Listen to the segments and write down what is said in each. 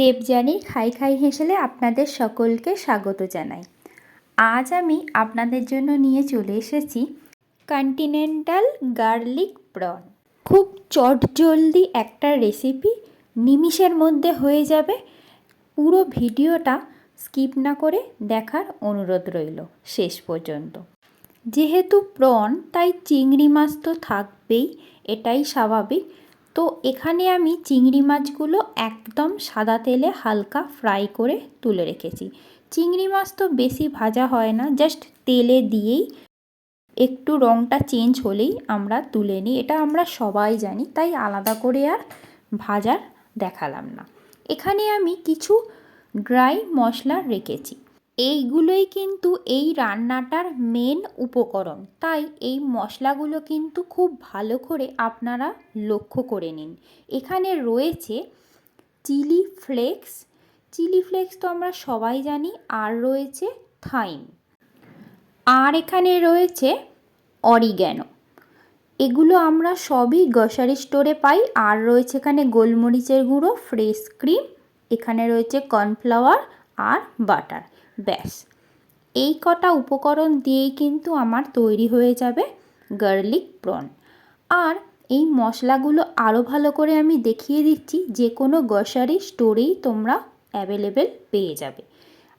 দেবযানীর খাই খাই হেসেলে আপনাদের সকলকে স্বাগত জানাই। আজ আমি আপনাদের জন্য নিয়ে চলে এসেছি কন্টিনেন্টাল গার্লিক প্রন খুব চটজলদি একটা রেসিপি নিমিষের মধ্যে হয়ে যাবে। পুরো ভিডিওটা স্কিপ না করে দেখার অনুরোধ রইল শেষ পর্যন্ত। যেহেতু প্রন তাই চিংড়ি মাছ তো থাকবেই, এটাই স্বাভাবিক। তো এখানে আমি চিংড়ি মাছগুলো একদম সাদা তেলে হালকা ফ্রাই করে তুলে রেখেছি। চিংড়ি মাছ তো বেশি ভাজা হয় না, জাস্ট তেলে দিয়েই একটু রঙটা চেঞ্জ হলেই আমরা তুলে নিই। এটা আমরা সবাই জানি, তাই আলাদা করে আর ভাজার দেখালাম না। এখানে আমি কিছু ড্রাই মশলা রেখেছি। এইগুলোই কিন্তু এই রান্নাটার মেন উপকরণ। তাই এই মশলাগুলো কিন্তু খুব ভালো করে আপনারা লক্ষ্য করে নিন। এখানে রয়েছে চিলি ফ্লেক্স। চিলি ফ্লেক্স তো আমরা সবাই জানি, আর রয়েছে থাইম। আর এখানে রয়েছে অরিগ্যানো। এগুলো আমরা সবই গ্রসারি স্টোরে পাই। আর রয়েছে এখানে গোলমরিচের গুঁড়ো ফ্রেশ ক্রিম এখানে রয়েছে কর্নফ্লাওয়ার আর বাটার ব্যাস। এই কটা উপকরণ দিয়েই কিন্তু আমার তৈরি হয়ে যাবে গার্লিক প্রন। আর এই মশলাগুলো আরও ভালো করে আমি দেখিয়ে দিচ্ছি, যে কোনো গ্রসারি স্টোরেই তোমরা অ্যাভেলেবেল পেয়ে যাবে।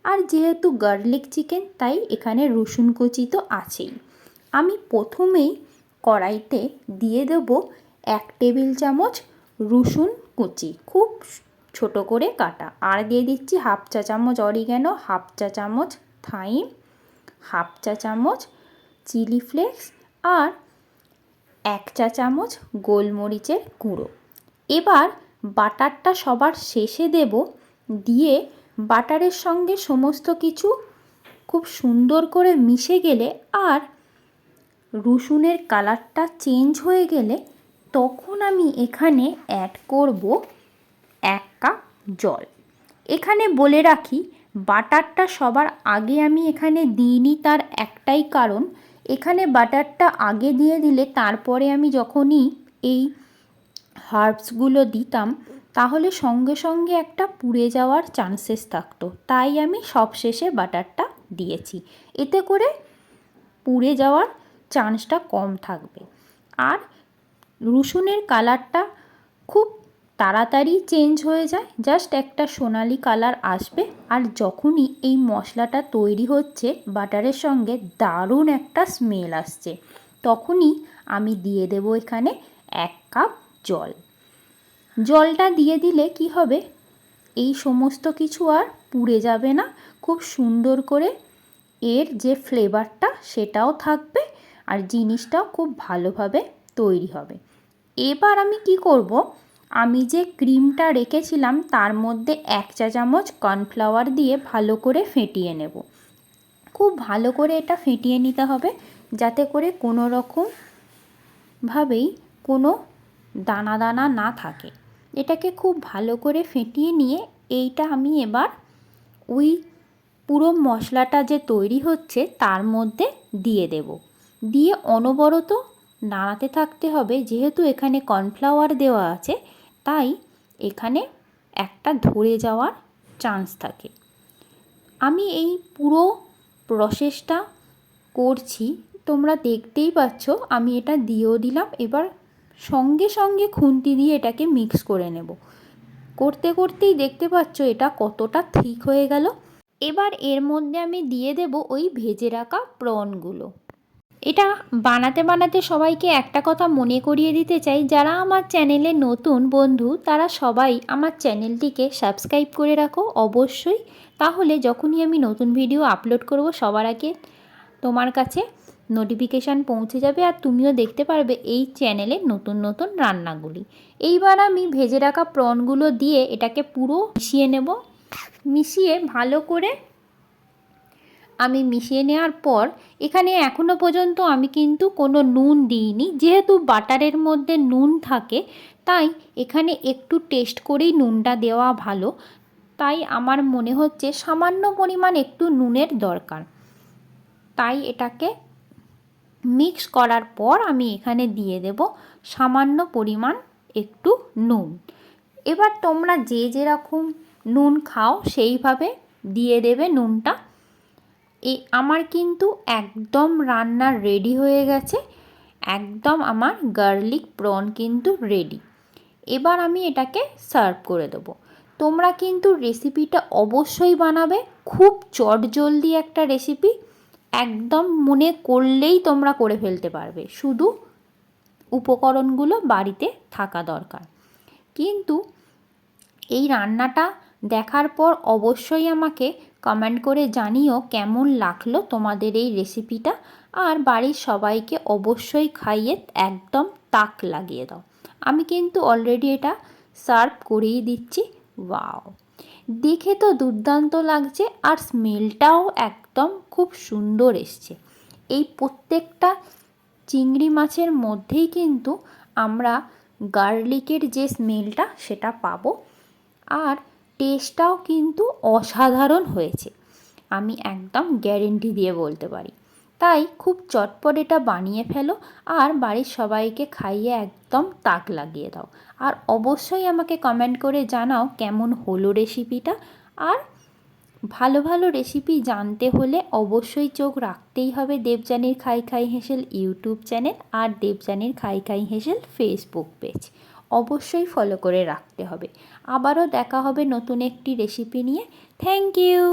আর যেহেতু গার্লিক চিকেন, তাই এখানে রসুন কুচি তো আছেই। আমি প্রথমেই কড়াইতে দিয়ে দেব এক টেবিল চামচ রসুন কুচি। খুব ছোট করে কাটা। আর দিয়ে দিচ্ছি হাফ চা চামচ অরিগ্যানো, হাফ চা চামচ থাইম, হাফ চা চামচ চিলি ফ্লেক্স আর এক চা চামচ গোলমরিচের গুঁড়ো। এবার বাটারটা সবার শেষে দেব দিয়ে বাটারের সঙ্গে সমস্ত কিছু খুব সুন্দর করে মিশে গেলে আর রসুনের কালারটা চেঞ্জ হয়ে গেলে তখন আমি এখানে অ্যাড করব এক কাপ জল। এখানে বলে রাখি, বাটারটা সবার আগে আমি এখানে দিইনি তার একটাই কারণ, এখানে বাটারটা আগে দিয়ে দিলে তারপরে আমি যখনই এই হার্বসগুলো দিতাম, তাহলে সঙ্গে সঙ্গে একটা পুড়ে যাওয়ার চান্সেস থাকতো। তাই আমি সবশেষে বাটারটা দিয়েছি। এতে করে পুড়ে যাওয়ার চান্সটা কম থাকবে। আর রসুনের কালারটা খুব তাড়াতাড়ি চেঞ্জ হয়ে যায়। জাস্ট একটা সোনালি কালার আসবে আর যখনই এই মশলাটা তৈরি হচ্ছে বাটারের সঙ্গে দারুণ একটা স্মেল আসছে। তখনই আমি দিয়ে দেব এখানে এক কাপ জল। জলটা দিয়ে দিলে কি হবে? এই সমস্ত কিছু আর পুড়ে যাবে না। খুব সুন্দর করে এর যে ফ্লেভারটা সেটাও থাকবে আর জিনিসটাও খুব ভালোভাবে তৈরি হবে। এবার আমি কি করব? আমি যে ক্রিমটা রেখেছিলাম, তার মধ্যে এক চা চামচ কর্নফ্লাওয়ার দিয়ে ভালো করে ফেটিয়ে নেব। খুব ভালো করে এটা ফেটিয়ে নিতে হবে, যাতে করে কোনো রকমভাবেই কোনো দানা দানা না থাকে। এটাকে খুব ভালো করে ফেটিয়ে নিয়ে এইটা আমি এবার ওই পুরো মশলাটা যে তৈরি হচ্ছে, তার মধ্যে দিয়ে দেব। দিয়ে অনবরত নাড়াতে থাকতে হবে, যেহেতু এখানে কর্নফ্লাওয়ার দেওয়া আছে তাই এখানে একটা ধরে যাওয়ার চান্স থাকে। আমি এই পুরো প্রসেসটা করছি, তোমরা দেখতেই পাচ্ছ আমি এটা দিয়েও দিলাম, এবার সঙ্গে সঙ্গে খুন্তি দিয়ে এটাকে মিক্স করে নেব। করতে করতেই দেখতে পাচ্ছ এটা কতটা ঠিক হয়ে গেল। এবার এর মধ্যে আমি দিয়ে দেব ওই ভেজে রাখা প্রনগুলো এটা বানাতে বানাতে সবাইকে একটা কথা মনে করিয়ে দিতে চাই, যারা আমার চ্যানেলে নতুন বন্ধু, তারা সবাই আমার চ্যানেলটিকে সাবস্ক্রাইব করে রাখো অবশ্যই। তাহলে যখনই আমি নতুন ভিডিও আপলোড করব, সবার আগে তোমার কাছে নোটিফিকেশান পৌঁছে যাবে আর তুমিও দেখতে পারবে এই চ্যানেলে নতুন নতুন রান্নাগুলি। এইবার আমি ভেজে রাখা প্রনগুলো দিয়ে এটাকে পুরো মিশিয়ে নেব। মিশিয়ে ভালো করে আমি মিশিয়ে নেওয়ার পর এখানে এখনও পর্যন্ত আমি কিন্তু কোনো নুন দিইনি। যেহেতু বাটারের মধ্যে নুন থাকে, তাই এখানে একটু টেস্ট করেই নুনটা দেওয়া ভালো। তাই আমার মনে হচ্ছে সামান্য পরিমাণ একটু নুনের দরকার। তাই এটাকে মিক্স করার পর আমি এখানে দিয়ে দেব সামান্য পরিমাণ একটু নুন। এবার তোমরা যে যেরকম নুন খাও, সেইভাবে দিয়ে দেবে নুনটা। এই আমার কিন্তু একদম রান্না রেডি হয়ে গেছে। একদম আমার গার্লিক প্রন কিন্তু রেডি এবার আমি এটাকে সার্ভ করে দেবো। তোমরা কিন্তু রেসিপিটা অবশ্যই বানাবে। খুব চটজলদি একটা রেসিপি একদম মনে করলেই তোমরা করে ফেলতে পারবে। শুধু উপকরণগুলো বাড়িতে থাকা দরকার। কিন্তু এই রান্নাটা দেখার পর অবশ্যই আমাকে কমেন্ট করে জানিও কেমন লাগল তোমাদের এই রেসিপিটা। আর বাড়ির সবাইকে অবশ্যই খাইয়ে একদম তাক লাগিয়ে দাও। আমি কিন্তু অলরেডি এটা সার্ভ করেই দিচ্ছি। ওয়াও দেখে তো দুর্দান্ত লাগছে আর স্মেলটাও একদম খুব সুন্দর এসছে। এই প্রত্যেকটা চিংড়ি মাছের মধ্যেই কিন্তু আমরা গার্লিকের যে স্মেলটা সেটা পাবো। আর টেস্টটাও কিন্তু অসাধারণ হয়েছে। আমি একদম গ্যারেন্টি দিয়ে বলতে পারি। তাই খুব চটপট এটা বানিয়ে ফেলো আর বাড়ির সবাইকে খাইয়ে একদম তাক লাগিয়ে দাও। আর অবশ্যই আমাকে কমেন্ট করে জানাও কেমন হলো রেসিপিটা আর ভালো ভালো রেসিপি জানতে হলে অবশ্যই চোখ রাখতেই হবে দেবযানীর খাই খাই হেসেল ইউটিউব চ্যানেল আর দেবযানীর খাই খাই হেসেল ফেসবুক পেজ অবশ্যই ফলো করে রাখতে হবে। আবারও দেখা হবে নতুন একটি রেসিপি নিয়ে। Thank you